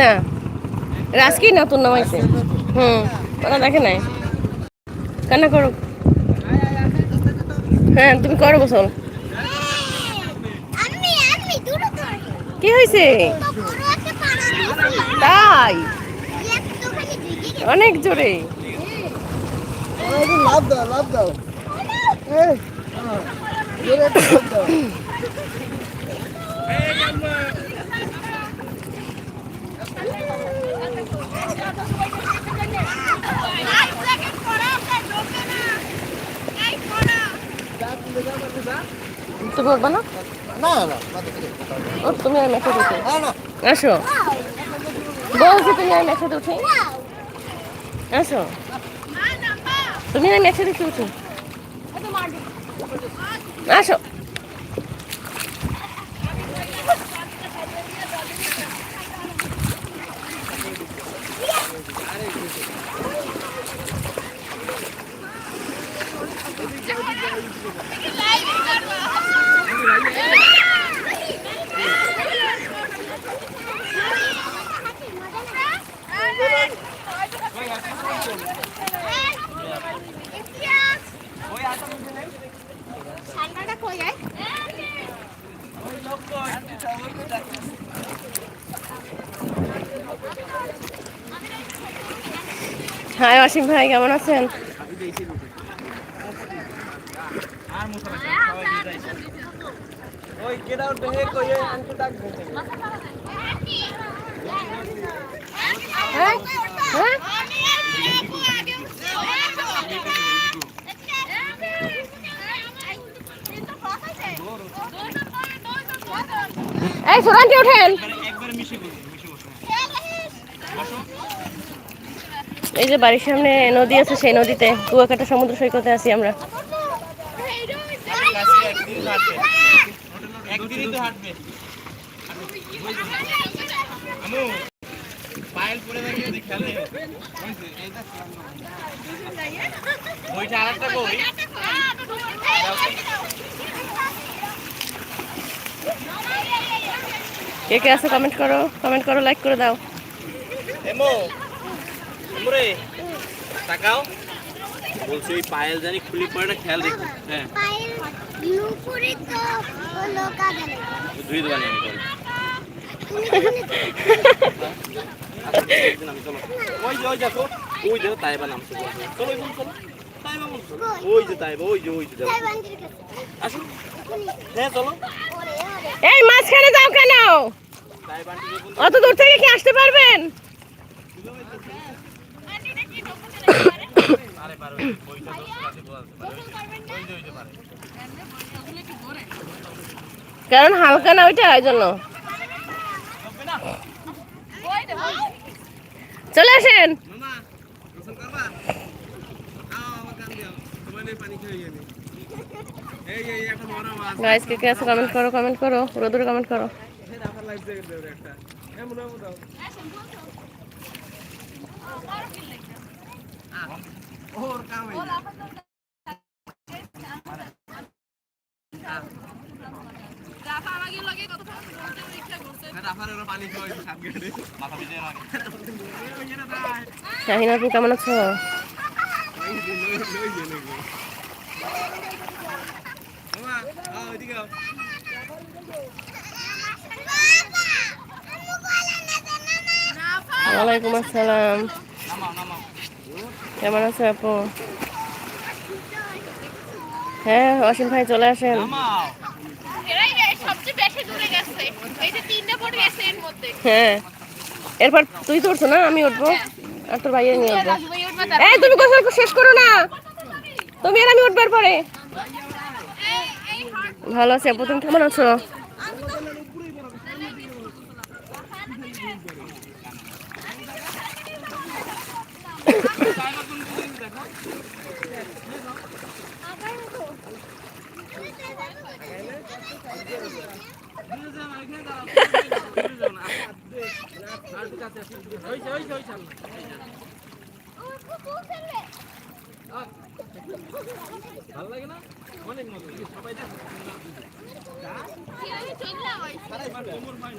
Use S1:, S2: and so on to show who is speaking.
S1: না। রাজকি নতুন নামাইছে হুম ওরা দেখে নাই। কান্না করো। হ্যাঁ তুমি করো গোসল। কি হয়েছে? তাই? অনেক জোরে।
S2: লাভ দাও লাভ দাও।
S1: তুমি উঠবা না?
S2: না না
S1: ও তুমি আমি একসাথে উঠি আসো বলছি তুমি আমি একসাথে উঠি আসো তুমি আমি একসাথে একটু উঠি। আসো
S3: ঠান্ডাটা কই যায়
S1: হাই অসীম ভাই কেমন আছেন?
S2: ডাক
S1: হ্যাঁ হ্যাঁ এই সুরান্তি ওঠেন? এই যে বাড়ির সামনে নদী আছে সেই নদীতে কুয়াকাটা সমুদ্র সৈকতে আছি আমরা।
S4: একদিনই তো হাঁটবে আমু পায়েল পরে দাঁড়িয়ে যদি খেলে ওইটা আরেকটা কই
S1: কে কে আছে কমেন্ট করো কমেন্ট করো লাইক করে দাও।
S4: তাকাও। বলছি ওই পায়েল জানি খুলি পরে না, খেয়াল রেখো। হ্যাঁ। চলো চলো ওই যে ওই দেখো ওই দেখো তাইবা নামছে চলো চলো। ওই যে, তাইবা, ওই যে ওই যে দেখো
S3: বান্দির
S4: হ্যাঁ চলো।
S1: এই, মাঝখানে যাও কেন? অত দূর থেকে কি আসতে পারবেন? কারণ হালকা না ওইটা, ওই জন্য। চলে আসেন।
S4: পানি খেয়ে গেলি এই এই একটা বড় মাছ
S1: গাইস কে কে আছে কমেন্ট করো কমেন্ট করো। রোদুরে কমেন্ট করো। শাহিন আপনি কেমন আছো? ওয়ালাইকুম আসসালাম কেমন আছো আপু? হ্যাঁ অসীম ভাই চলে আসেন।
S4: নামাও
S5: এরাই সবচেয়ে বেশি দূরে গেছে। এই যে তিনটা বোট গেছে এর মধ্যে।
S1: হ্যাঁ। এরপর তুই তো উঠছো না আমি উঠবো? আর তোর ভাইয়ের নিয়ে উঠবে। এই তুমি গোসল শেষ করো না। তুমি আর আমি উঠবার পরে ভালো আছি আপু কেমন আছো
S4: ওই যে ওই ভালো লাগে না? অনেক মজা সবাই দেখ।